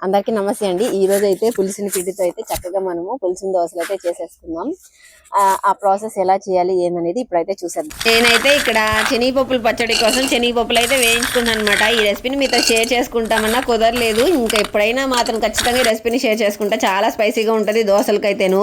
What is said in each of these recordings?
అందరికీ నమస్తే అండి. ఈ రోజు అయితే పులిసిన పిండితో అయితే చక్కగా మనము పులిసిన దోశలు అయితే చేసేసుకుందాం. ఆ, ప్రాసెస్ ఎలా చేయాలి ఏందనేది ఇప్పుడైతే చూసేద్దాం. నేనైతే ఇక్కడ శనగపప్పుల పచ్చడి కోసం శనగపప్పులు అయితే వేయించుకున్నాను అనమాట ఈ రెసిపీని మీతో షేర్ చేసుకుంటామన్నా కుదరలేదు. ఇంకా ఎప్పుడైనా మాత్రం ఖచ్చితంగా ఈ రెసిపీని షేర్ చేసుకుంటా చాలా స్పైసీగా ఉంటుంది దోశలకైతేను.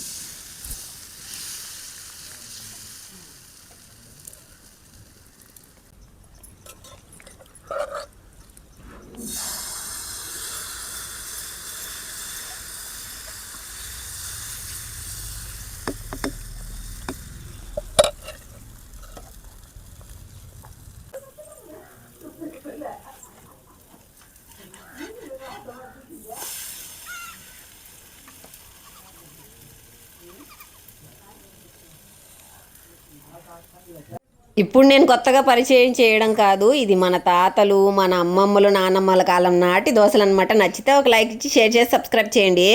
ఇప్పుడు నేను కొత్తగా పరిచయం చేయడం కాదు. ఇది మన తాతలు మన అమ్మమ్మలు నానమ్మల కాలం నాటి దోశలు అనమాట నచ్చితే ఒక లైక్ ఇచ్చి షేర్ చేసి సబ్స్క్రైబ్ చేయండి.